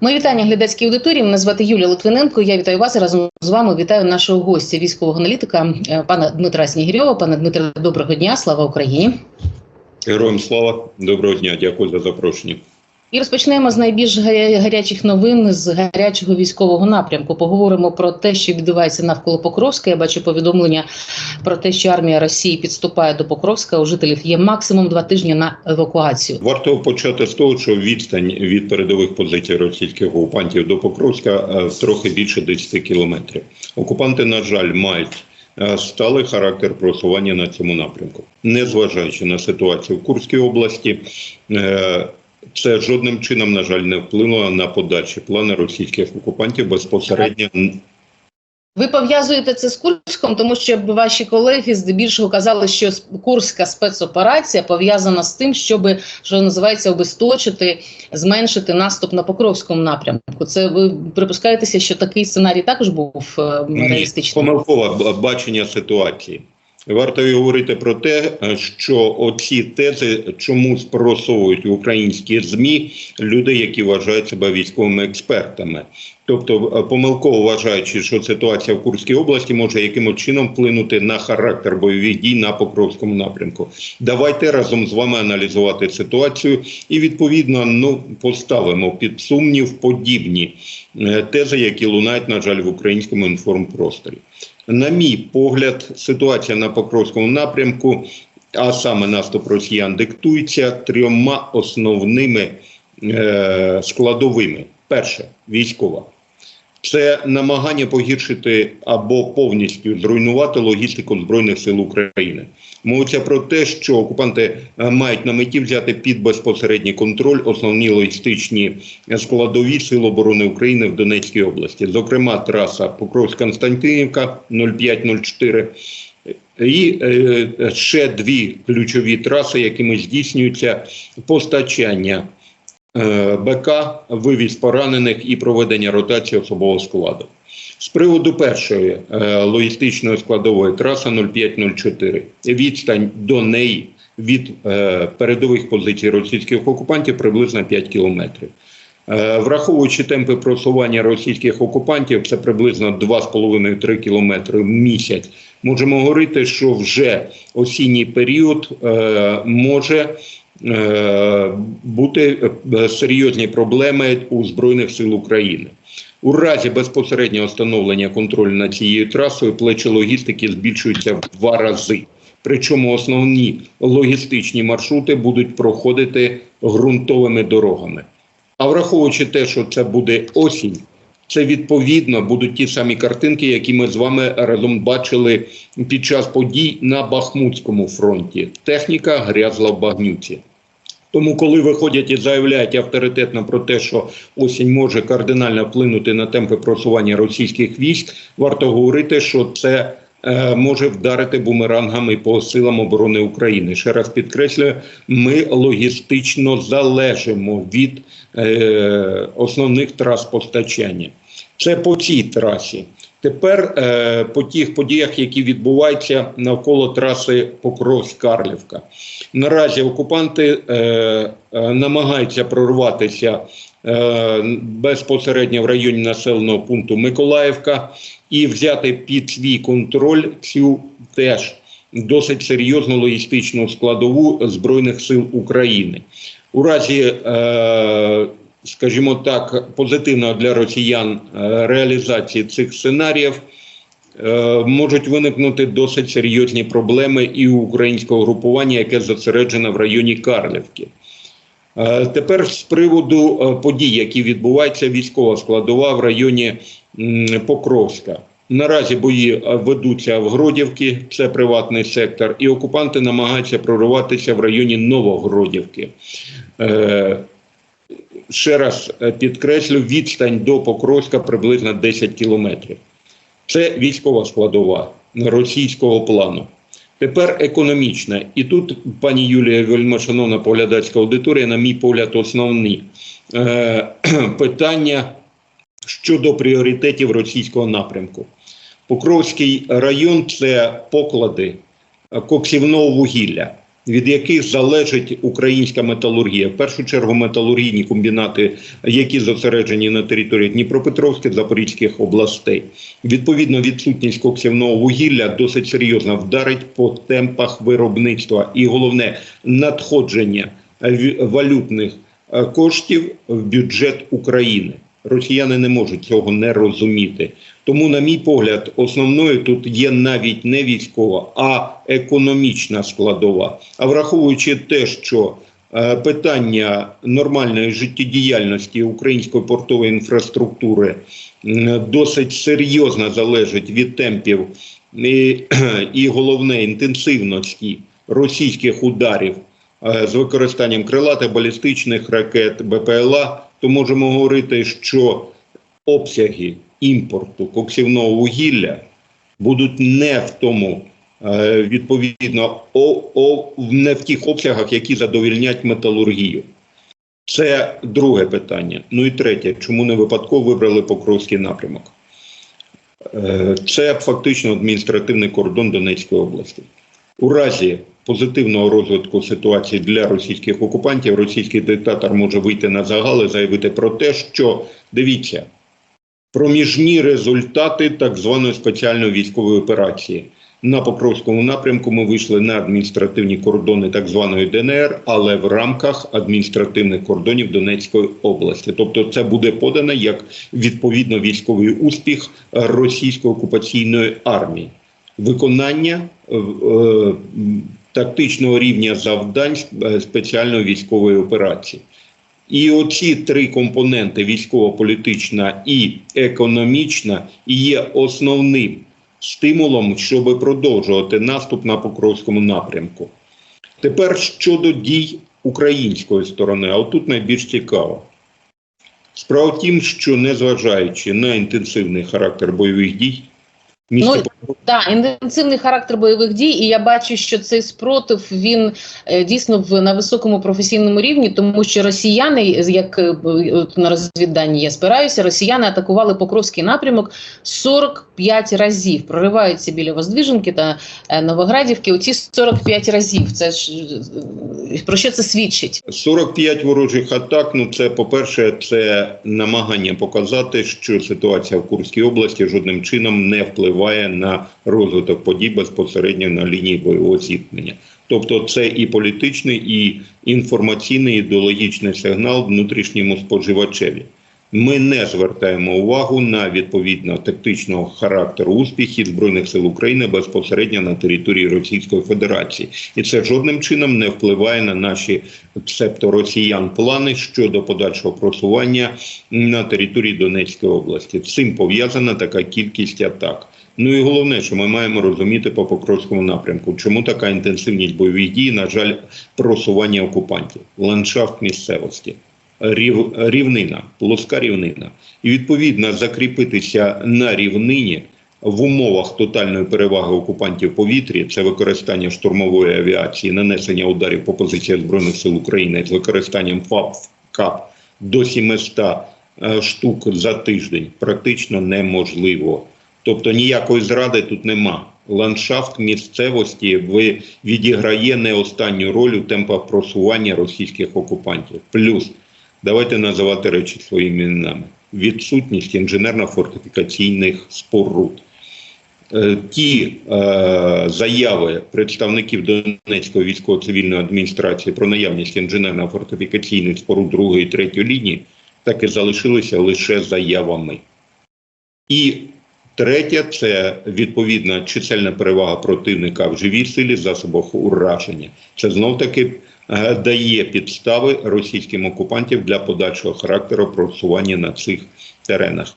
Мої вітання глядацькій аудиторії. Мене звати Юлія Литвиненко. Я вітаю вас разом з вами. Вітаю нашого гостя, військового аналітика е, пана Дмитра Снігірьова. Пане Дмитре, доброго дня. Слава Україні. Героям слава, доброго дня, дякую за запрошення. І розпочнемо з найбільш гарячих новин з гарячого військового напрямку. Поговоримо про те, що відбувається навколо Покровська. Я бачу повідомлення про те, що армія Росії підступає до Покровська. У жителів є максимум два тижні на евакуацію. Варто почати з того, що відстань від передових позицій російських окупантів до Покровська е, трохи більше 10 кілометрів. Окупанти, на жаль, мають е, сталий характер просування на цьому напрямку, незважаючи на ситуацію в Курській області. Це жодним чином, на жаль, не вплинуло на подальші плани російських окупантів безпосередньо Ви пов'язуєте це з Курськом, тому що ваші колеги здебільшого казали, що Курська спецоперація пов'язана з тим, щоб що називається обесточити, зменшити наступ на Покровському напрямку. Це ви припускаєтеся, що такий сценарій також був е, Ні, реалістичним? помилкове бачення ситуації. Варто й говорити про те, е, що оці тези чомусь просовують в українські змі люди, які вважають себе військовими експертами. Тобто, е, помилково вважаючи, що ситуація в Курській області може якимось чином вплинути на характер бойових дій на Покровському напрямку. Давайте разом з вами аналізувати ситуацію і відповідно ну поставимо під сумнів подібні е, тези, які лунають, на жаль, в українському інформпросторі. На мій погляд, ситуація на Покровському напрямку, а саме наступ росіян, диктується трьома основними е, складовими. Перше військова. Це намагання погіршити або повністю зруйнувати логістику збройних сил України. Мовиться про те, що окупанти е, мають на меті взяти під безпосередній контроль основні логістичні складові Сил оборони України в Донецькій області, зокрема траса Покровськ-Константинівка 0504 і е, ще дві ключові траси, якими здійснюється постачання е, БК, вивіз поранених і проведення ротації особового складу. З приводу першої е, логістичної складової траси 0504 відстань до неї від е, передових позицій російських окупантів приблизно 5 кілометрів. Е, Враховуючи темпи просування російських окупантів, це приблизно 2,5-3 кілометри в місяць. Можемо говорити, що вже осінній період е, може е, бути е, серйозні проблеми у Збройних сил України. У разі безпосереднього встановлення контролю над цією трасою плечі логістики збільшуються в два рази. Причому основні логістичні маршрути будуть проходити ґрунтовими дорогами. А враховуючи те, що це буде осінь, це відповідно будуть ті самі картинки, які ми з вами разом бачили під час подій на Бахмутському фронті. Техніка грязла в багнюці. Тому, коли виходять і заявляють авторитетно про те, що осінь може кардинально вплинути на темпи просування російських військ, варто говорити, що це може вдарити бумерангами по силам оборони України. Ще раз підкреслюю, ми логістично залежимо від е, основних трас постачання. Це по цій трасі. Тепер е, по тих подіях, які відбуваються навколо траси Покровськ-Карлівка. Наразі окупанти е, е, намагаються прорватися е, безпосередньо в районі населеного пункту Миколаївка і взяти під свій контроль цю теж досить серйозну логістичну складову Збройних сил України. У разі, е, скажімо так, позитивного для росіян е, реалізації цих сценаріїв. Е, Можуть виникнути досить серйозні проблеми і у українського групування, яке зосереджене в районі Карлівки. Е, Тепер з приводу е, подій, які відбуваються, військова складова в районі Покровська. Наразі бої е, ведуться в Гродівці, це приватний сектор, і окупанти намагаються прорватися в районі Новогродівки. Ще раз підкреслю, відстань до Покровська приблизно 10 кілометрів. Це військова складова російського плану. Тепер економічна. І тут, пані Юлія, вельмишановна поглядацька аудиторія, на мій погляд, основні е, питання щодо пріоритетів російського напрямку. Покровський район це поклади коксівного вугілля. Від яких залежить українська металургія. В першу чергу металургійні комбінати, які зосереджені на території Дніпропетровських, Запорізьких областей. Відповідно, відсутність коксівного вугілля досить серйозно вдарить по темпах виробництва і головне надходження валютних е, коштів в бюджет України. Росіяни не можуть цього не розуміти. Тому, на мій погляд, основною тут є навіть не військова, а економічна складова. А враховуючи те, що е, питання нормальної життєдіяльності української портової інфраструктури досить серйозно залежить від темпів і, і головне інтенсивності російських ударів е, з використанням крилатих балістичних ракет БПЛА, то можемо говорити, що обсяги імпорту коксівного вугілля будуть не в тому, е, відповідно, не в тих обсягах, які задовільнять металургію. Це друге питання. Ну і третє, чому не випадково вибрали Покровський напрямок? Е, Це фактично адміністративний кордон Донецької області. У разі позитивного розвитку ситуації для російських окупантів, російський диктатор може вийти на загал і заявити про те, що дивіться, проміжні результати так званої спеціальної військової операції. На Покровському напрямку ми вийшли на адміністративні кордони так званої ДНР, але в рамках адміністративних кордонів Донецької області. Тобто, це буде подано як відповідно військовий успіх російської окупаційної армії. Виконання е, е, тактичного рівня завдань е, спеціальної військової операції. І оці три компоненти військово-політична і економічна є основним стимулом, щоб продовжувати наступ на Покровському напрямку. Тепер щодо дій української сторони, а тут найбільш цікаво. Справа в тім, що незважаючи на інтенсивний характер бойових дій, місто Так, інтенсивний характер бойових дій, і я бачу, що цей спротив він е, дійсно в на високому професійному рівні, тому що росіяни, як е, от на розвідданні я спираюся, росіяни атакували Покровський напрямок 45 разів, прориваються біля Воздвиженки та е, Новоградівки. Оці 45 разів. Це ж е, про що це свідчить? 45 ворожих атак. Ну, це по-перше, це намагання показати, що ситуація в Курській області жодним чином не впливає на розвиток подій безпосередньо на лінії бойового зіткнення. Тобто, це і політичний, і інформаційний, ідеологічний сигнал внутрішньому споживачеві. Ми не звертаємо увагу на відповідно тактичного характеру успіхів збройних сил України безпосередньо на території Російської Федерації, і це жодним чином не впливає на наші цебто росіян плани щодо подальшого просування на території Донецької області. Цим пов'язана така кількість атак. Ну і головне, що ми маємо розуміти по Покровському напрямку, чому така інтенсивність бойових дій, на жаль, просування окупантів, ландшафт місцевості. Рів, рівнина, плоска рівнина, і відповідно закріпитися на рівнині в умовах тотальної переваги окупантів повітрі, це використання штурмової авіації, нанесення ударів по позиціях збройних сил України з використанням ФАП КАП до 700 е, штук за тиждень, практично неможливо. Тобто ніякої зради тут нема. Ландшафт місцевості відіграє не останню роль у темпах просування російських окупантів. Плюс давайте називати речі своїми іменами. Відсутність інженерно-фортифікаційних споруд. Е, Ті е, заяви представників Донецької військово-цивільної адміністрації про наявність інженерно-фортифікаційних споруд другої і третьої лінії так і залишилися лише заявами. І третє це відповідна чисельна перевага противника в живій силі засобах ураження. Це знов таки е, дає підстави російським окупантів для подальшого характеру просування на цих теренах.